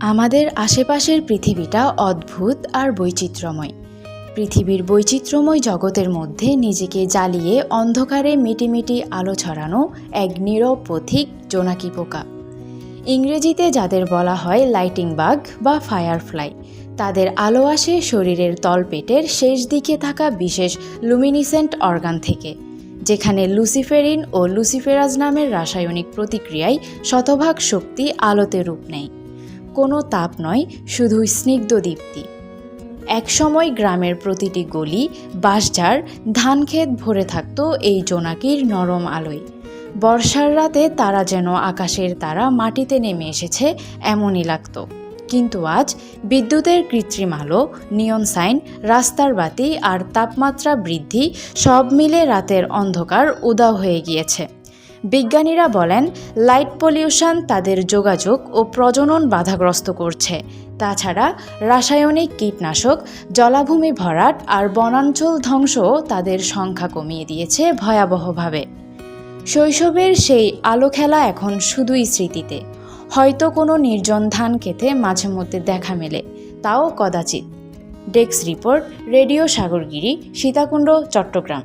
আমাদের আশেপাশের পৃথিবীটা অদ্ভুত আর বৈচিত্র্যময়। পৃথিবীর বৈচিত্র্যময় জগতের মধ্যে নিজেকে জ্বালিয়ে অন্ধকারে মিটিমিটি আলো ছড়ানো এক নীরব পথিক জোনাকি পোকা। ইংরেজিতে যাদের বলা হয় লাইটিং বাগ বা ফায়ারফ্লাই তাদের আলো আসে শরীরের তলপেটের শেষ দিকে থাকা বিশেষ লুমিনিসেন্ট অর্গান থেকে, যেখানে লুসিফেরিন ও লুসিফেরাজ নামের রাসায়নিক প্রতিক্রিয়ায় শতভাগ শক্তি আলোতে রূপ নেয়। কোনো তাপ নয়, শুধু স্নিগ্ধ দীপ্তি। একসময় গ্রামের প্রতিটি গলি, বাঁশঝাড়, ধানক্ষেত ভরে থাকত এই জোনাকির নরম আলোয়। বর্ষার রাতে তারা যেন আকাশের তারা মাটিতে নেমে এসেছে, এমনই লাগতো। কিন্তু আজ বিদ্যুতের কৃত্রিম আলো, নিয়ন সাইন, রাস্তার বাতি আর তাপমাত্রা বৃদ্ধি সব মিলে রাতের অন্ধকার উদাও হয়ে গিয়েছে। বিজ্ঞানীরা বলেন, লাইট পলিউশন তাদের যোগাযোগ ও প্রজনন বাধাগ্রস্ত করছে। তাছাড়া, রাসায়নিক কীটনাশক, জলাভূমি ভরাট আর বনাঞ্চল ধ্বংস তাদের সংখ্যা কমিয়ে দিয়েছে ভয়াবহভাবে। শৈশবের সেই আলো খেলা এখন শুধুই স্মৃতিতে। হয়তো কোনো নির্জন ধান খেতে মাঝে মধ্যে দেখা মেলে, তাও কদাচিৎ। Desk report, radio Sagargiri, Sitakunda, Chattogram.